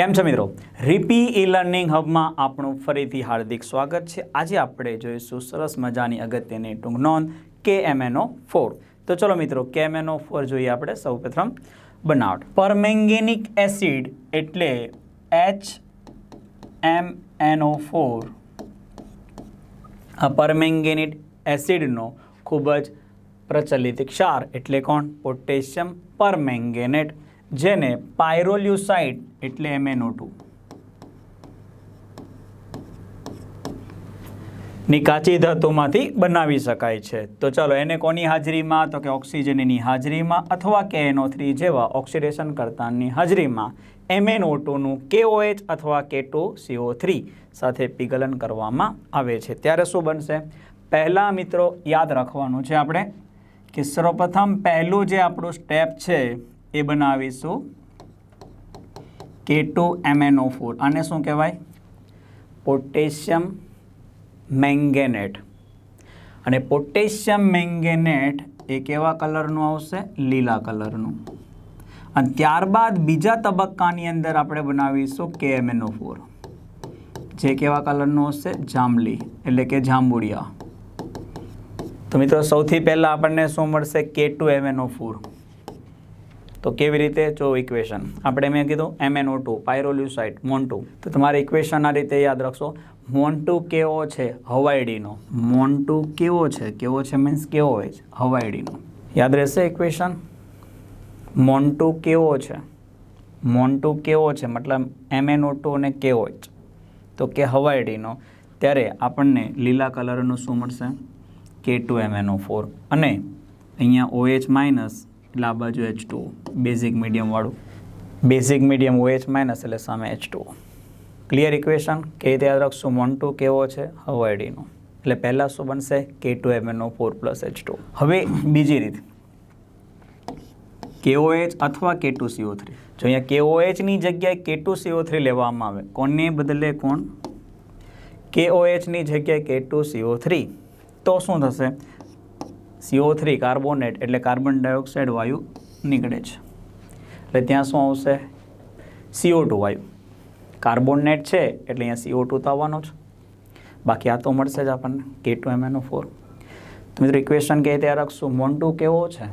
કેમ છે મિત્રો? રીપી ઈ લર્નિંગ હબમાં આપણું ફરીથી હાર્દિક સ્વાગત છે. આજે આપણે જોઈશું સરસ મજાની અગત્યની ટૂંક નોંધ કે એમએનઓ ફોર તો ચલો મિત્રો કે એમએનઓ ફોર જોઈએ આપણે સૌપ્રથમ બનાવટ. પરમેંગેનિક એસિડ એટલે H M N O four આ પરમેંગેનિક એસિડનો ખૂબ જ પ્રચલિત ક્ષાર એટલે કોણ? Potassium permanganate. જેને પાયરોલ્યુસાઇટ એટલે એમએનઓ ટુ. ની કાચી ધાતુમાંથી બનાવી શકાય છે. તો ચાલો, એને કોની હાજરીમાં? તો કે ઓક્સિજનની હાજરીમાં અથવા કે એનો થ્રી જેવા ઓક્સિડેશન કરતાની હાજરીમાં એમએનઓ ટુનું કેઓએચ અથવા કે ટુ સીઓ થ્રી સાથે પીગલન કરવામાં આવે છે. ત્યારે શું બનશે? પહેલાં મિત્રો યાદ રાખવાનું છે આપણે કે સર્વપ્રથમ પહેલું જે આપણું સ્ટેપ છે એ બનાવીશું કે ટુ એમએનઓ ફોર આને શું કહેવાય? પોટેશિયમ મેંગેનેટ અને પોટેશિયમ મેંગેનેટ એ કેવા કલરનું આવશે? લીલા કલરનું. અને ત્યારબાદ બીજા તબક્કાની અંદર આપણે બનાવીશું કે એમએનઓ ફોર જે કેવા કલરનું હશે? જાંબલી, એટલે કે જાંબુડિયા. તો મિત્રો, સૌથી પહેલાં આપણને શું મળશે? કે ટુ એમએનઓ ફોર તો કેવી રીતે જો ઇક્વેશન આપણે મેં કીધું એમએનઓ ટુ પાયરોલ્યુસાઇડ મોન્ટુ તો તમારે ઇક્વેશન આ રીતે યાદ રાખશો. મોન્ટુ કેવો છે? હવાઈડીનો. મોન્ટુ કેવો છે? કેવો છે મીન્સ કેવો હોય છે? હવાઈડીનો. યાદ રહેશે ઇક્વેશન મોન્ટુ કેવો છે? મોન્ટુ કેવો છે? મતલબ એમએનઓ ટુ અને કેવો જ તો કે હવાઈડીનો. ત્યારે આપણને લીલા કલરનું શું મળશે? કે ટુ એમએનઓ ફોર અને અહીંયા ઓએચ માઇનસ એટલે આ બાજુ H two basic મીડિયમવાળું basic medium O H minus એટલે સામે એચ ટુ ક્લિયર ઇક્વેશન કે રીતે યાદ રાખશું વન ટુ કેવો છે? હવાઈડીનો એટલે પહેલાં શું બનશે? K two M N O four plus H two હવે બીજી રીત. કેઓએચ અથવા કે ટુ સીઓ થ્રી જો અહીંયા કેઓએચની જગ્યાએ કે ટુ સીઓ થ્રી લેવામાં આવે, કોને બદલે કોણ? કેઓએચની જગ્યાએ કે ટુ સીઓ થ્રી તો શું થશે? સીઓ થ્રી કાર્બોનેટ એટલે કાર્બન ડાયોક્સાઇડ વાયુ નીકળે છે. એટલે ત્યાં શું આવશે? સીઓ ટુ વાયુ. કાર્બોનેટ છે એટલે અહીંયા સીઓ ટુ તો આવવાનો છે. બાકી આ તો મળશે જ આપણને કે ટુ એમ એનો ફોર તો મિત્રો ઇક્વેશન કે ત્યાં રાખશું. મોન્ટુ કેવો છે?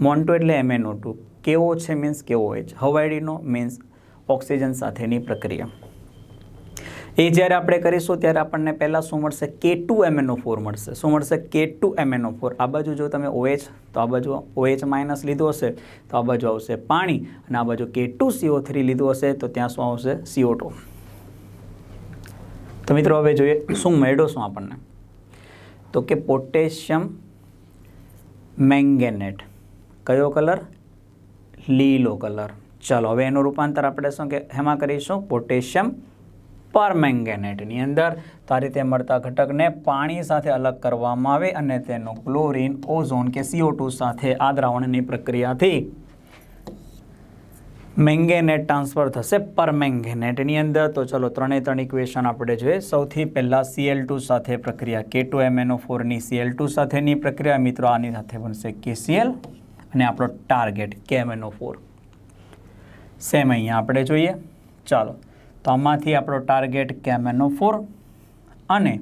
મોન્ટુ એટલે એમ એનો ટુ કેવો છે મીન્સ કેવો હોય છે? હવાઈડીનો મીન્સ ઓક્સિજન સાથેની પ્રક્રિયા. એ જ્યારે આપણે કરીશું ત્યારે આપણને પહેલાં શું મળશે? કે ટુ એમએનઓ ફોર મળશે. શું મળશે? કે ટુ એમએનઓ ફોર આ બાજુ જો તમે ઓએચ તો આ બાજુ ઓએચ માઇનસ લીધું હશે, તો આ બાજુ આવશે પાણી, અને આ બાજુ કે ટુ સીઓ થ્રી લીધું હશે, તો ત્યાં શું આવશે? સીઓ ટુ તો મિત્રો હવે જોઈએ શું મેળો શું આપણને? તો કે પોટેશિયમ મેંગેનેટ. કયો કલર? લીલો કલર. ચાલો, હવે એનું રૂપાંતર આપણે શું કે એમાં કરીશું? પોટેશિયમ પરમેંગેનેટની અંદર તો આ રીતે મળતા ઘટકને પાણી સાથે અલગ કરવામાં આવે અને તેનો ક્લોરીન, ઓઝોન કે સીઓ ટુ સાથે આ દ્રાવણની પ્રક્રિયાથી મેંગેનેટ ટ્રાન્સફર થશે પરમેંગેનેટની અંદર. તો ચલો ત્રણે ત્રણ ઇક્વેશન આપણે જોઈએ. સૌથી પહેલાં સીએલ ટુ સાથે પ્રક્રિયા કે ટુ એમએનઓ ફોરની સીએલ ટુ સાથેની પ્રક્રિયા. મિત્રો, આની સાથે બનશે કેસીએલ અને આપણો ટાર્ગેટ કે એમએનઓ ફોર સેમ અહીંયા આપણે જોઈએ. ચાલો. તો આમાંથી આપણો ટાર્ગેટ કેમેનો ફોર અને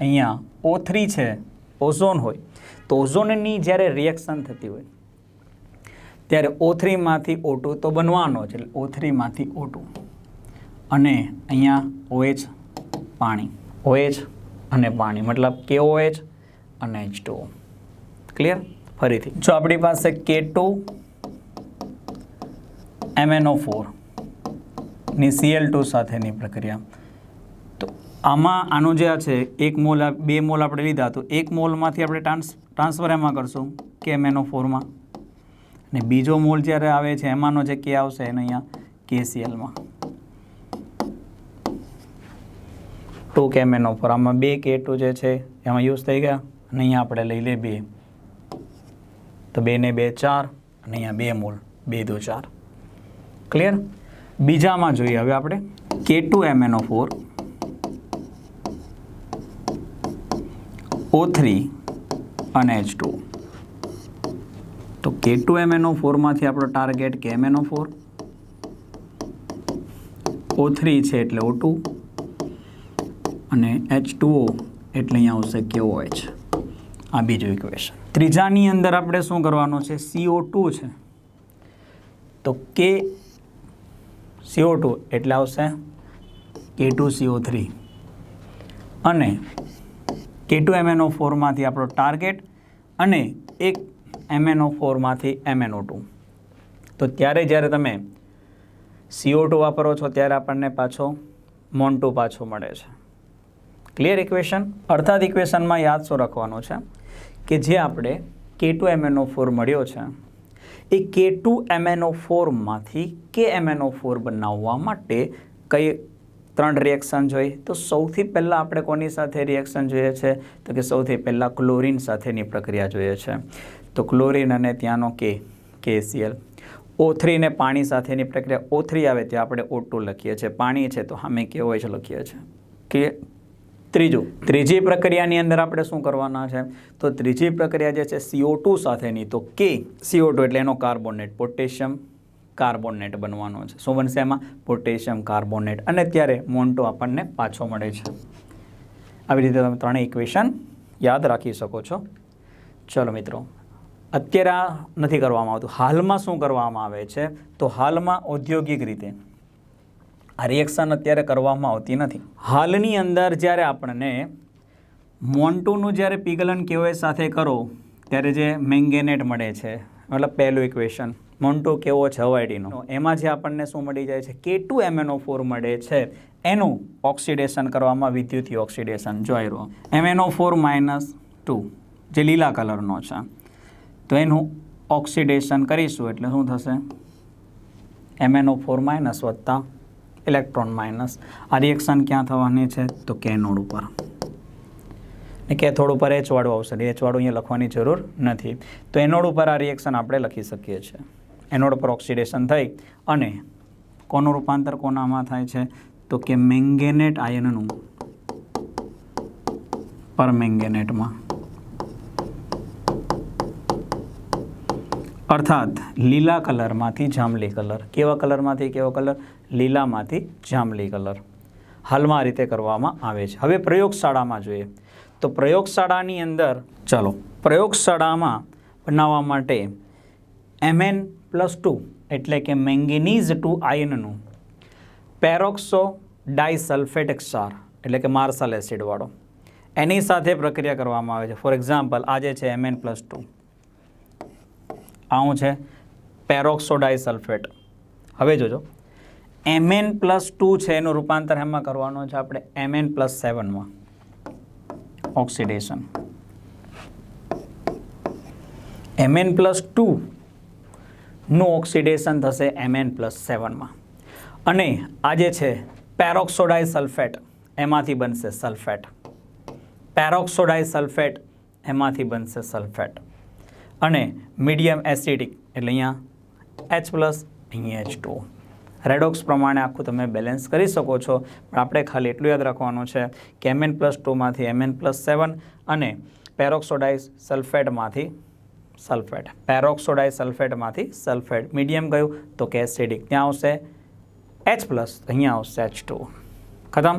અહીંયા ઓ થ્રી છે ઓઝોન હોય. તો ઓઝોનની જ્યારે રિએક્શન થતી હોય, ત્યારે ઓ થ્રીમાંથી ઓ ટુ તો બનવાનો છે એટલે ઓ થ્રીમાંથી ઓ ટુ અને અહીંયા ઓએચ પાણી ઓએચ અને પાણી, મતલબ કે ઓએચ અને એચ ટુ ક્લિયર ફરીથી. જો આપણી પાસે કે ટુ એમએનઓ ફોર ની સીએલ ટુ સાથેની પ્રક્રિયા. તો આમાં આનું જે આ છે, એક મોલ બે મોલ આપણે લીધા, તો એક મોલમાંથી આપણે ટ્રાન્સ, ટ્રાન્સફર એમાં કરશું, કે એમએનઓ ફોરમાં અને બીજો મોલ જ્યારે આવે છે, એમાંનો જે કે આવશે, એને અહીંયા કેસીએલમાં ટુ કે એમએનઓ ફોર, આમાં બે કે ટુ જે છે, એમાં યુઝ થઈ ગયા, અને અહીંયા આપણે લઈ લે બે. તો બે ને બે ચાર, અને અહીંયા બે મોલ, બે દો ચાર. ક્લિયર બીજામાં જોઈએ હવે આપણે. K two MNO four O three અને એચ ટુ તો કે ટુ એમએનઓ ફોરમાંથી આપણો ટાર્ગેટ કે એમએનઓ ફોર ઓ થ્રી છે એટલે ઓ ટુ અને એચ ટુઓ એટલે અહીંયા આવશે કેઓ એચ આ બીજું ઇક્વેશન ત્રીજાની અંદર આપણે શું કરવાનું છે? સીઓ ટુ છે. તો કે સીઓ ટુ એટલે આવશે કે ટુ સીઓ થ્રી અને કે ટુ એમએનઓ ફોરમાંથી આપણો ટાર્ગેટ અને એક એમએનઓ ફોરમાંથી એમએનઓ ટુ તો ત્યારે જ્યારે તમે સીઓ ટુ વાપરો છો, ત્યારે આપણને પાછો મોન ટુ પાછો મળે છે. ક્લિયર ઇક્વેશન અર્થાત ઇક્વેશનમાં યાદ શું રાખવાનું છે? કે જે આપણે કે ટુ એમએનઓ ફોર મળ્યો છે એ કે ટુ એમએનઓ ફોરમાંથી કે એમએનઓ ફોર બનાવવા માટે કઈ ત્રણ રિએક્શન જોઈએ તો સૌથી પહેલાં આપણે કોની સાથે રિએક્શન જોઈએ છે? તો કે સૌથી પહેલાં ક્લોરિન સાથેની પ્રક્રિયા જોઈએ છે. તો ક્લોરિન અને ત્યાંનો કે કેસીએલ ઓ થ્રીને પાણી સાથેની પ્રક્રિયા. ઓ થ્રી આવે ત્યાં આપણે ઓ ટુ લખીએ છીએ. પાણી છે તો અમે કેવો જ લખીએ છીએ. કે ત્રીજું, ત્રીજી પ્રક્રિયાની અંદર આપણે શું કરવાના છે? તો ત્રીજી પ્રક્રિયા જે છે સીઓ ટુ સાથેની, તો કે સીઓ ટુ એટલે એનો કાર્બોનેટ, પોટેશિયમ કાર્બોનેટ બનવાનો છે. શું બનશે એમાં? Potassium carbonate. અને ત્યારે મોન્ટો આપણને પાછો મળે છે. આવી રીતે તમે ત્રણેય ઇક્વેશન યાદ રાખી શકો છો. ચલો મિત્રો, અત્યારે આ નથી કરવામાં આવતું. હાલમાં શું કરવામાં આવે છે? તો હાલમાં ઔદ્યોગિક રીતે આ રિએક્શન અત્યારે કરવામાં આવતી નથી. હાલની અંદર જ્યારે આપણને મોન્ટુનું જ્યારે પીગલન કેઓએ સાથે કરો, ત્યારે જે મેંગેનેટ મળે છે, મતલબ પહેલું ઇક્વેશન મોન્ટો કેવો છે હવાઈડીનો એમાં જે આપણને શું મળી જાય છે? કે ટુ એમએનઓ ફોર મળે છે. એનું ઓક્સિડેશન કરવામાં વિદ્યુતીય ઓક્સિડેશન જોઈ રહ્યો એમએનઓ ફોર માઇનસ ટુ જે લીલા કલરનો છે. તો એનું ઓક્સિડેશન કરીશું એટલે શું થશે? એમએનઓ ફોર માઇનસ વત્તા ઇલેક્ટ્રોન માઇનસ આ રિએક્શન ક્યાં થવાની છે? તો કેનોડ ઉપર. ને કેથોડ ઉપર એચ વાળું આવશે. એચ વાળું અહીંયા લખવાની જરૂર નથી. તો એનોડ ઉપર આ રિએક્શન આપણે લખી શકીએ છીએ. એનોડ પર ઓક્સિડેશન થઈ અને કોનું રૂપાંતર કોનામાં થાય છે? તો કે મેંગેનેટ આયનનું પર મેંગેનેટમાં અર્થાત લીલા કલરમાંથી જાંબલી કલર. કેવા કલરમાંથી, કેવો કલર? લીલામાંથી જાંબલી કલર. હાલમાં આ રીતે કરવામાં આવે છે. હવે પ્રયોગશાળામાં જોઈએ. તો પ્રયોગશાળાની અંદર, ચાલો, પ્રયોગશાળામાં બનાવવા માટે એમએન પ્લસ ટુ એટલે કે મેંગેનીઝ ટુ આયનનું પેરોક્સો ડાયસલ્ફેટ ક્ષાર એટલે કે માર્સલ એસિડવાળો. એની સાથે પ્રક્રિયા કરવામાં આવે છે. ફોર એક્ઝામ્પલ આજે છે એમએન પ્લસ ટુ આ શું છે? Peroxodisulphate. હવે જોજો. એમએન પ્લસ ટુ છે એનું રૂપાંતર એમાં કરવાનું છે આપણે એમએન પ્લસ સેવનમાં ઓક્સિડેશન એમએન પ્લસ ટુનું ઓક્સિડેશન થશે એમએન પ્લસ સેવનમાં અને આ જે છે પેરોક્સોડાઈ સલ્ફેટ, એમાંથી બનશે સલ્ફેટ. પેરોક્સોડાઈ સલ્ફેટ, એમાંથી બનશે સલ્ફેટ. અને મીડિયમ એસિડિક એટલે અહીંયા એચ પ્લસ અહીંયા એચ ટુ રેડોક્સ પ્રમાણે આખું તમે બેલેન્સ કરી શકો છો. પણ આપણે ખાલી એટલું યાદ રાખવાનું છે કે એમએન પ્લસ ટુમાંથી એમએન પ્લસ સેવન અને પેરોક્સોડાઇઝ સલ્ફેટમાંથી સલ્ફેટ પેરોક્સોડાઇઝ સલ્ફેટમાંથી સલ્ફેટ મીડિયમ ગયું તો કે એસિડિક ત્યાં આવશે એચ પ્લસ અહીંયા આવશે એચ ટુ ખતમ?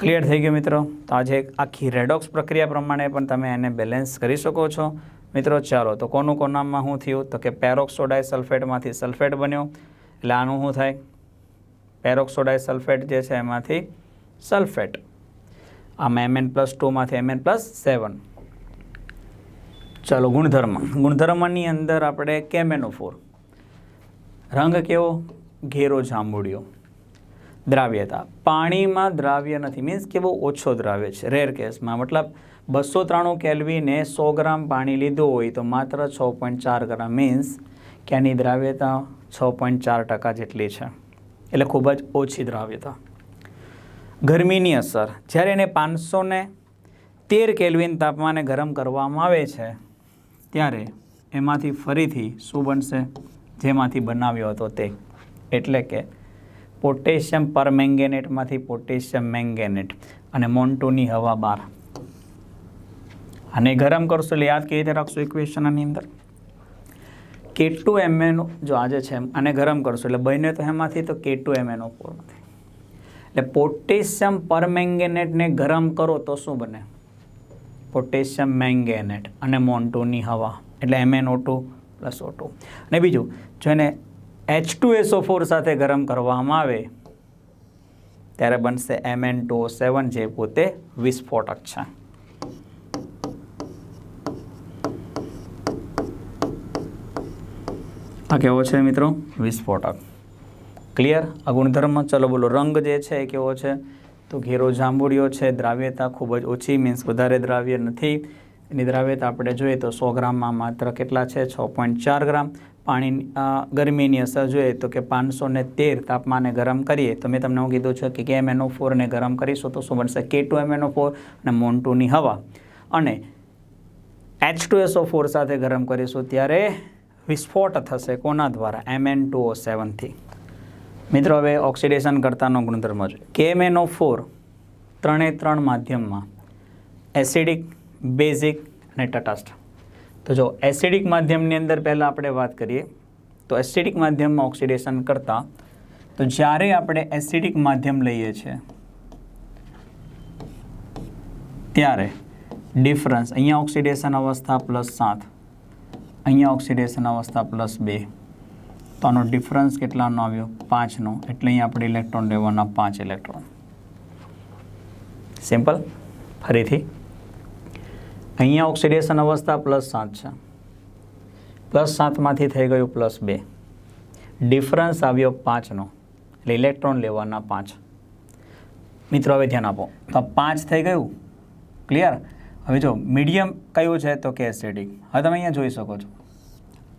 ક્લિયર થઈ ગયું મિત્રો? તો આજે આખી રેડોક્સ પ્રક્રિયા પ્રમાણે પણ તમે એને બેલેન્સ કરી શકો છો. મિત્રો, ચાલો, તો કોનું કોનામાં શું થયું? તો કે પેરોક્સોડાઇઝ સલ્ફેટમાંથી સલ્ફેટ બન્યો. એટલે આનું શું થાય? પેરોક્સોડાઇઝ સલ્ફેટ જે છે એમાંથી સલ્ફેટ. આમાં એમએન પ્લસ ટુમાંથી એમએન પ્લસ સેવન. ચાલો, ગુણધર્મ. ગુણધર્મની અંદર આપણે કેમેનોફોર રંગ કેવો? ઘેરો જાંબુડિયો. દ્રાવ્યતા પાણીમાં દ્રાવ્ય નથી. મીન્સ કે બહુ ઓછો દ્રાવ્ય છે. રેર કેસમાં મતલબ બસો ત્રાણું કેલ્વીને સો ગ્રામ પાણી લીધું હોય તો માત્ર છ પોઈન્ટ ચાર ગ્રામ. મીન્સ કે આની દ્રાવ્યતા છ પોઈન્ટ ચાર ટકા જેટલી છે. એટલે ખૂબ જ ઓછી દ્રાવ્યતા. ગરમીની અસર. જ્યારે એને પાંચસો ને તેર કેલ્વિન તાપમાને ગરમ કરવામાં આવે છે, ત્યારે એમાંથી ફરીથી શું બનશે? જેમાંથી બનાવ્યો હતો તે. એટલે કે પોટેશિયમ પરમેંગેનેટમાંથી પોટેશિયમ મેંગેનેટ અને મોન્ટોની હવા બાર. અને ગરમ કરશો એટલે યાદ કેવી રીતે રાખશો ઇક્વેશનની અંદર? કે ટુ એમએનો જો આજે છે અને ગરમ કરશો એટલે બને તો એમાંથી તો કે ટુ એમએનો ફોરમાંથી એટલે પોટેશિયમ પરમેંગેનેટને ગરમ કરો તો શું બને? પોટેશિયમ મેંગેનેટ અને મોન્ટોની હવા એટલે MNO two plus O two અને બીજું, જો એને એચ ટુ ઓ ફોર સાથે ગરમ કરવામાં આવે, ત્યારે બનશે એમ એન ટુ સેવન જે પોતે વિસ્ફોટક છે. આ કેવો છે મિત્રો? વિસ્ફોટક. ક્લિયર આ ગુણધર્મ? ચલો બોલો, રંગ જે છે એ કેવો છે? તો ઘેરો જાંબુડિયો છે, દ્રાવ્યતા ખૂબ જ ઓછી મીન્સ વધારે દ્રાવ્ય નથી. એની દ્રાવ્યતા આપણે જોઈએ તો સો ગ્રામમાં માત્ર કેટલા છે? છ પોઈન્ટ ચાર ગ્રામ. પાણી ગરમીની અસર જોઈએ તો કે પાંચસો ને તેર તાપમાને ગરમ કરીએ. તો મેં તમને હું કીધું છે કે કે એમએનઓ ફોરને ગરમ કરીશું તો શું બનશે? કે ટુ એમ એનો ફોર અને મોન્ટુની હવા. અને એચ ટુ એસઓ ફોર સાથે ગરમ કરીશું ત્યારે વિસ્ફોટ થશે કોના દ્વારા? એમ એન ટુ ઓ સેવનથી મિત્રો, હવે ઓક્સિડેશન કરતાનો ગુણધર્મ છે. કેએમએનઓ ફોર ત્રણે ત્રણ માધ્યમમાં એસિડિક, બેઝિક અને તટસ્થ તો જો એસિડિક માધ્યમની અંદર પહેલાં આપણે વાત કરીએ, તો એસિડિક માધ્યમમાં ઓક્સિડેશન કરતાં, તો જ્યારે આપણે એસિડિક માધ્યમ લઈએ છીએ, ત્યારે ડિફરન્સ અહીંયા ઓક્સિડેશન અવસ્થા પ્લસ સાત, અહીંયા ઓક્સિડેશન અવસ્થા પ્લસ બે. તો આનો ડિફરન્સ કેટલાનો આવ્યો? પાંચનો. એટલે અહીંયા આપણે ઇલેક્ટ્રોન લેવાના પાંચ ઇલેક્ટ્રોન સિમ્પલ ફરીથી. અહીંયા ઓક્સિડેશન અવસ્થા પ્લસ સાત છે. પ્લસ સાતમાંથી થઈ ગયું પ્લસ બે. ડિફરન્સ આવ્યો પાંચનો. એટલે ઇલેક્ટ્રોન લેવાના પાંચ. મિત્રો, હવે ધ્યાન આપો. તો પાંચ થઈ ગયું. ક્લિયર હવે જો, મીડિયમ કયું છે તો કે એસિડિક. હવે તમે અહીંયા જોઈ શકો છો.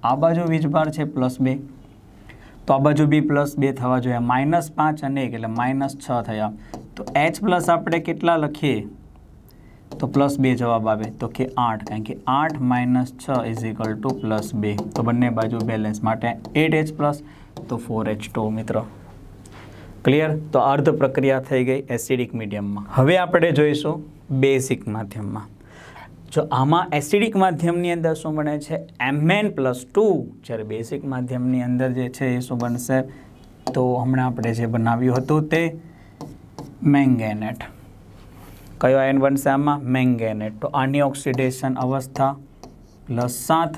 આ બાજુ વીજભાર છે પ્લસ બે. તો આ બાજુ બી પ્લસ બે થવા જોઈએ. માઇનસ પાંચ અને એક, એટલે માઇનસ છ થયા. તો એચ પ્લસ આપણે કેટલા લખીએ? તો પ્લસ બે જવાબ આવે તો કે આઠ, કારણ કે આઠ માઇનસ છ ઇઝ ઇક્વલ ટુ પ્લસ બે. તો બંને બાજુ બેલેન્સ માટે એટ એચ પ્લસ તો ફોર એચ ટુ મિત્ર. ક્લિયર તો અર્ધ પ્રક્રિયા થઈ ગઈ એસિડિક મીડિયમમાં હવે આપણે જોઈશું બેઝિક માધ્યમમાં. જો આમાં એસિડિક માધ્યમની અંદર શું બને છે? એમએન પ્લસ ટુ જ્યારે બેઝિક માધ્યમની અંદર જે છે એ શું બનશે? તો હમણાં આપણે જે બનાવ્યું હતું તે મેંગેનેટ કયો આયન બનશે આમાં? મેંગેનેટ. તો આની ઓક્સિડેશન અવસ્થા પ્લસ સાત.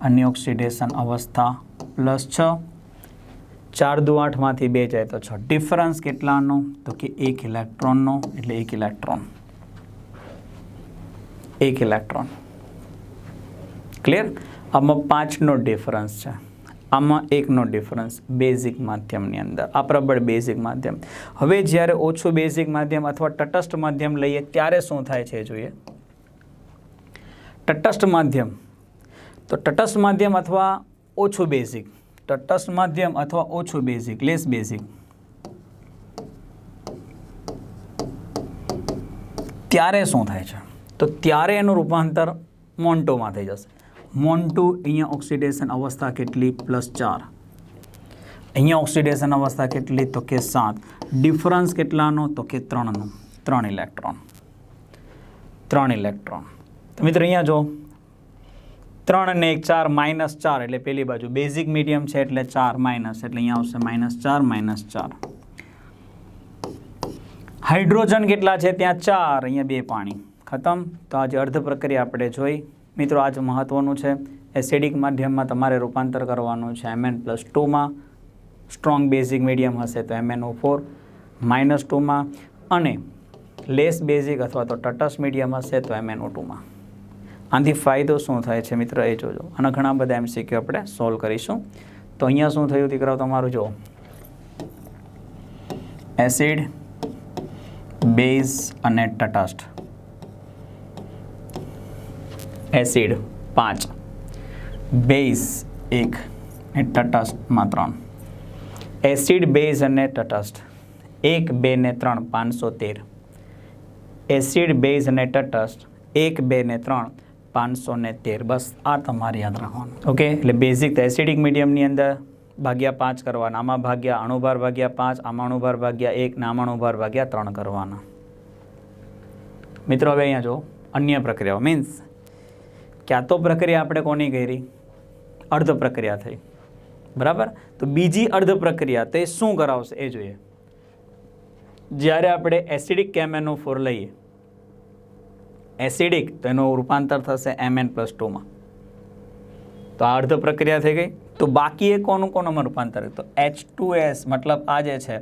આની ઓક્સિડેશન અવસ્થા પ્લસ છ. ચાર દુ આઠમાંથી બે જાય તો છ. ડિફરન્સ કેટલાનો? તો કે એક ઇલેક્ટ્રોનનો, એટલે એક ઇલેક્ટ્રોન. એક ઇલેક્ટ્રોન. ક્લિયર? આમાં પાંચનો ડિફરન્સ છે. આમાં એકનો ડિફરન્સ બેઝિક માધ્યમની અંદર. આ પ્રબળ બેઝિક માધ્યમ. હવે જ્યારે ઓછું બેઝિક માધ્યમ અથવા તટસ્થ માધ્યમ લઈએ, ત્યારે શું થાય છે જોઈએ? તટસ્થ માધ્યમ. તો તટસ્થ માધ્યમ અથવા ઓછું બેઝિક તટસ્થ માધ્યમ અથવા ઓછું બેઝિક લેસ બેઝિક ત્યારે શું થાય છે? તો ત્યારે એનું રૂપાંતર મોન્ટોમાં થઈ જશે. મોન્ટો અહીંયા ઓક્સિડેશન અવસ્થા કેટલી? પ્લસ ચાર. અહીંયા ઓક્સિડેશન અવસ્થા કેટલી? તો કે સાત. ડિફરન્સ કેટલાનો? તો કે ત્રણનો. ત્રણ ઇલેક્ટ્રોન. ત્રણ ઇલેક્ટ્રોન. તો મિત્રો, અહીંયા જો. ત્રણ અને એક, ચાર માઇનસ ચાર, એટલે પેલી બાજુ. બેઝિક મીડિયમ છે એટલે ચાર માઇનસ, એટલે અહીંયા આવશે માઇનસ ચાર માઇનસ ચાર. હાઇડ્રોજન કેટલા છે? ત્યાં ચાર, અહીંયા બે પાણી. ખતમ? તો આજે અર્ધ પ્રક્રિયા આપણે જોઈ. મિત્રો, આજ મહત્ત્વનું છે. એસિડિક માધ્યમમાં તમારે રૂપાંતર કરવાનું છે. એમએન પ્લસ ટુમાં સ્ટ્રોંગ બેઝિક મીડિયમ હશે તો એમએનઓ ફોર, માઇનસ ટુમાં અને લેસ બેઝિક અથવા તો ટટસ મીડિયમ હશે તો એમએનઓ ટુમાં. આનાથી ફાયદો શું થાય છે મિત્ર એ જોજો. અને ઘણા બધા એમસીક્યુ આપણે સોલ્વ કરીશું. તો અહીંયા શું થયું દીકરાઓ તમારું? જો એસિડ, બેઝ અને તટસ્થ એસિડ પાંચ, બેઝ એક તટસ્થમાં ત્રણ. એસિડ, બેઝ અને તટસ્થ એક, બે ને ત્રણ, પાંચસો તેર. એસિડ, બેઝ અને તટસ્થ એક, બે ને ત્રણ, પાંચસો ને તેર. બસ આ તમારે યાદ રાખવાનું. ઓકે એટલે બેઝિક એસિડિક મીડિયમની અંદર ભાગ્યા પાંચ કરવાના. આમાં ભાગ્યા અણુભાર ભાગ્યા પાંચ, આમાં અણુભાર ભાગ્યા એક, ને અણુભાર ભાગ્યા ત્રણ કરવાના. મિત્રો, હવે અહીંયા જો અન્ય પ્રક્રિયાઓ. મીન્સ ક્યાં તો પ્રક્રિયા આપણે કોની કરી? અર્ધ પ્રક્રિયા થઈ. બરાબર? તો બીજી અર્ધ પ્રક્રિયા તે શું કરાવશે? એ જોઈએ. જ્યારે આપણે એસિડિક કેમેનો ફોર લઈએ, એસિડિક તો એનું રૂપાંતર થશે એમએન પ્લસ ટુમાં તો આ અર્ધ પ્રક્રિયા થઈ ગઈ. તો બાકી એ કોનું કોનામાં રૂપાંતર તો એચ ટુ એસ મતલબ આ જે છે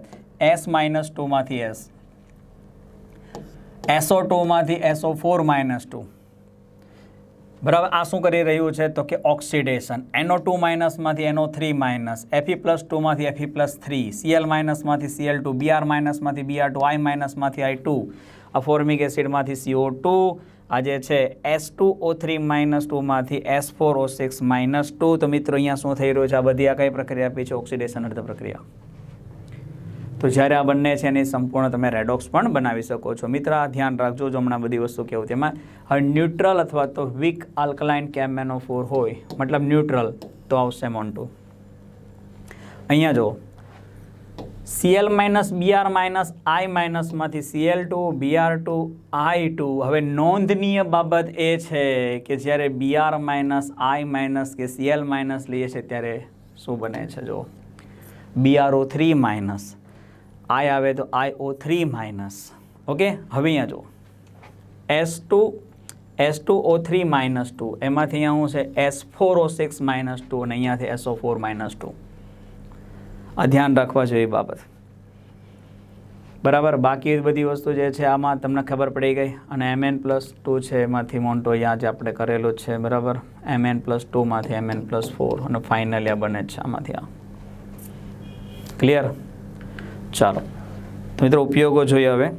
એસ માઇનસ ટુમાંથી એસ એસઓ ટુમાંથી એસઓ ફોર માઇનસ ટુ બરાબર? આ શું કરી રહ્યું છે? તો કે ઓક્સિડેશન. એનો ટુ માઇનસમાંથી એનો થ્રી માઇનસ. એફી પ્લસ ટુમાંથી એફી પ્લસ થ્રી. સીએલ માઇનસમાંથી સીએલ ટુ. બીઆર માઇનસમાંથી બીઆર ટુ. આઈ માઇનસમાંથી આઈ ટુ. આ ફોર્મિક એસિડમાંથી સીઓ ટુ. આ જે છે S two O three minus ટુમાંથી S four O six minus two. તો મિત્રો, અહીંયા શું થઈ રહ્યું છે? આ બધી આ કઈ પ્રક્રિયા આપી છે? ઓક્સિડેશન અર્ધ પ્રક્રિયા તો જ્યારે આ બંને છે એની સંપૂર્ણ તમે રેડોક્સ પણ બનાવી શકો છો. મિત્ર ધ્યાન રાખજો. જો હમણાં બધી વસ્તુ કેવું તેમાં હવે ન્યુટ્રલ અથવા તો વીક આલ્કલાઇન કેમેનો ફોર હોય, મતલબ ન્યુટ્રલ તો આવશે મોન્ટુ. અહીંયા જો CL minus BR minus I માઇનસમાંથી CL two BR two I two હવે નોંધનીય બાબત એ છે કે જ્યારે બીઆર માઇનસ આઈ માઇનસ કે સીએલ માઇનસ લઈએ છીએ, ત્યારે શું બને છે? જો બીઆરઓ થ્રી માઇનસ આઈ આવે તો I O three minus. Okay? હવે અહીંયા જુઓ. S two S two O three minus two. એમાંથી અહીંયા શું છે? S four O six minus two અને અહીંયાથી એસઓ ફોર માઇનસ ટુ. આ ધ્યાન રાખવા જોઈએ એ બાબત. બરાબર? બાકી બધી વસ્તુ જે છે આમાં તમને ખબર પડી ગઈ. અને એમ એન પ્લસ ટુ છે એમાંથી મોન્ટો અહીંયા જે આપણે કરેલું છે. બરાબર? એમ એન પ્લસ ટુમાંથી એમ એન પ્લસ ફોર. અને ફાઇનલી આ બને છે આમાંથી આ. ક્લિયર? ચાલો. તો મિત્રો ઉપયોગો જોઈએ હવે.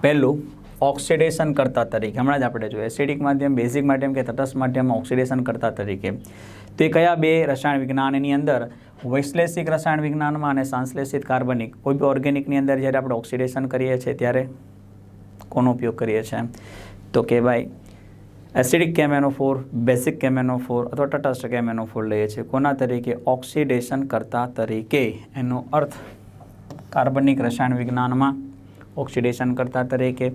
પહેલું, ઓક્સિડેશન કરતા તરીકે. હમણાં જ આપણે જોયું એસિડિક માધ્યમ બેઝિક માધ્યમ કે તટસ્થ માધ્યમ ઓક્સિડેશન કરતા તરીકે. તે કયા બે રસાયણ વિજ્ઞાનની અંદર, વૈશ્લેષિક રસાયણ વિજ્ઞાનમાં અને સંશ્લેષિત કાર્બનિક, કોઈ બી ઓર્ગેનિકની અંદર જ્યારે આપણે ઓક્સિડેશન કરીએ છીએ ત્યારે? કોનો ઉપયોગ કરીએ છીએ? તો કે ભાઈ એસિડિક કેમેનોફોર બેઝિક કેમેનોફોર અથવા તટસ્થ કેમેનોફોર લઈએ છીએ. કોના તરીકે? ઓક્સિડેશન કરતા તરીકે. એનો અર્થ કાર્બનિક રસાયણ વિજ્ઞાનમાં, ઓક્સિડેશન કરતા તરીકે,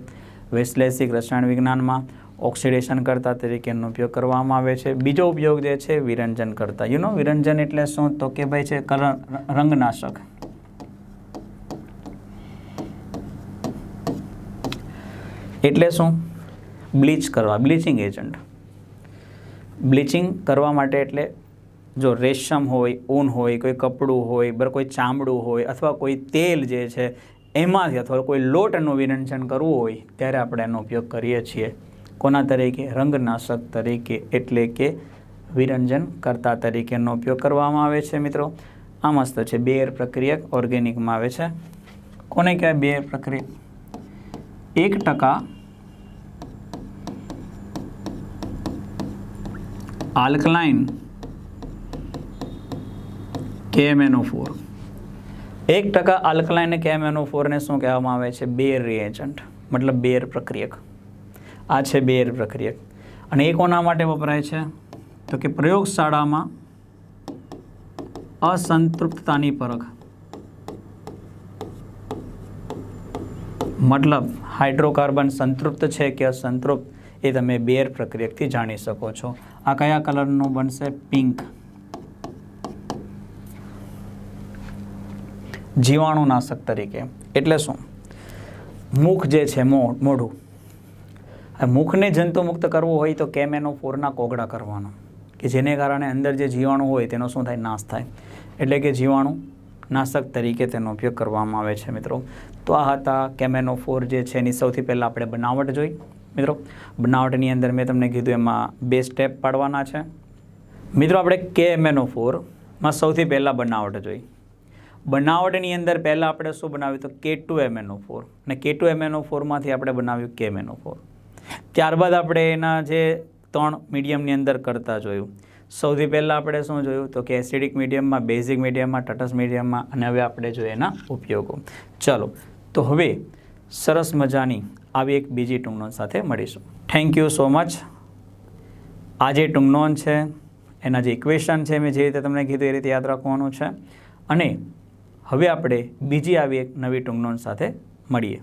વૈશ્લેષિક રસાયણ વિજ્ઞાનમાં, ઓક્સિડેશન કરતા તરીકેનો ઉપયોગ કરવામાં આવે છે. બીજો ઉપયોગ જે છે, વિરંજન કરતા. યુ નો વિરંજન એટલે શું? તો કે ભાઈ છે, કલર, રંગનાશક. એટલે શું? બ્લીચ કરવા, બ્લીચિંગ એજન્ટ. બ્લીચિંગ કરવા માટે એટલે જો રેશમ હોય, ઊન હોય, કોઈ કપડું હોય બરાબર કોઈ ચામડું હોય અથવા કોઈ તેલ જે છે એમાંથી અથવા કોઈ લોટનું વિરંજન કરવું હોય, ત્યારે આપણે એનો ઉપયોગ કરીએ છીએ. કોના તરીકે? રંગનાશક તરીકે, એટલે કે વિરંજન કરતા તરીકેનો ઉપયોગ કરવામાં આવે છે મિત્રો. આ મસ્ત છે. બેર પ્રક્રિયક ઓર્ગેનિકમાં આવે છે. કોને કહેવાય બેર પ્રક્રિયા એક ટકા આલ્કલાઇન કેએમએનઓ ફોર એક ટકા આલ્કલાઇન કેએમએનઓ ફોરને શું કહેવામાં આવે છે? બેર રિએજન્ટ મતલબ બેર પ્રક્રિયક. આ છે બેર પ્રક્રિયક. અને એ કોના માટે વપરાય છે? તો કે પ્રયોગશાળામાં અસંતૃપ્તતાની પરખ. મતલબ હાઇડ્રોકાર્બન સંતૃપ્ત છે કે અસંતૃપ્ત, એ તમે બેર પ્રક્રિયકથી જાણી શકો છો. આ કયા કલરનું બનશે? પિંક જીવાણુનાશક તરીકે. એટલે શું? મુખ જે છે મોઢું. મુખને જંતુમુક્ત કરવું હોય તો કેમેનો ફોરના કોગળા કરવાનો? કે જેને કારણે અંદર જે જીવાણુ હોય તેનો શું થાય? નાશ થાય. એટલે કે જીવાણુ નાશક તરીકે તેનો ઉપયોગ કરવામાં આવે છે, મિત્રો. તો આ હતા કેમેનો ફોર જે છે એની સૌથી પહેલાં આપણે બનાવટ જોઈ. મિત્રો, બનાવટની અંદર મેં તમને કીધું એમાં બે સ્ટેપ પાડવાના છે. મિત્રો, આપણે કેમેનો ફોરમાં સૌથી પહેલાં બનાવટ જોઈ. બનાવટની અંદર પહેલાં આપણે શું બનાવ્યું તો કે ટુ એમએનઓ ફોર અને કે ટુ એમએનઓ ફોરમાંથી આપણે બનાવ્યું કે એમએનઓ ફોર ત્યારબાદ આપણે એના જે ત્રણ મીડિયમની અંદર કરતા જોયું. સૌથી પહેલાં આપણે શું જોયું તો કે એસિડિક મીડિયમમાં બેઝિક મીડિયમમાં ટટસ મીડિયમમાં અને હવે આપણે જોઈએ એના ઉપયોગો. ચલો, તો હવે સરસ મજાની આવી એક બીજી ટૂંકનોન સાથે મળીશું. થેન્ક યુ સો મચ આ જે ટૂંકનોન છે, એના જે ઇક્વેશન છે, મેં જે રીતે તમને કીધું એ રીતે યાદ રાખવાનું છે. અને હવે આપણે બીજી આવી એક નવી ટૂંકનોંધ સાથે મળીએ.